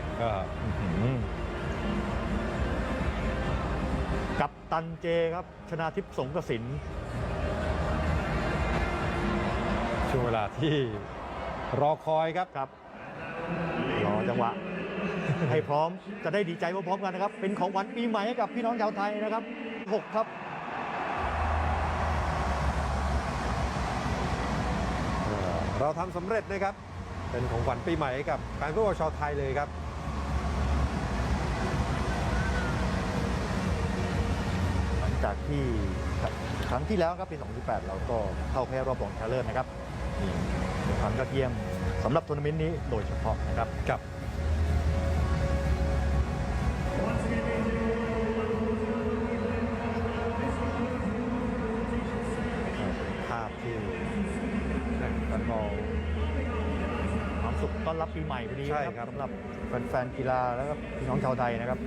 ครับก็อื้อหือกับตันเจครับ ชนาทิพย์สงกระสินช่วงเวลาที่รอคอยครับครับรอจังหวะ ให้พร้อมจะได้ดีใจพร้อมๆกันนะครับ เป็นของขวัญปีใหม่ให้กับพี่น้องชาวไทยนะครับ 6 ครับเอ่อเราทำสำเร็จนะครับ เป็นของขวัญปีใหม่ให้กับแฟนฟุตบอลชาวไทยเลยครับ หลัง จากที่ครั้งที่แล้วครับปี 2018 เราก็เข้าแพ้รอบรองชนะเลิศนะครับนี่เป็นความยอดเยี่ยมสำหรับทัวร์นาเมนต์นี้โดยเฉพาะนะครับกับภาพที่แฟนบอลความสุขต้อนรับปีใหม่พอดีใช่นะครับสำหรับแฟนๆกีฬาแล้วก็พี่น้องชาวไทยนะครับ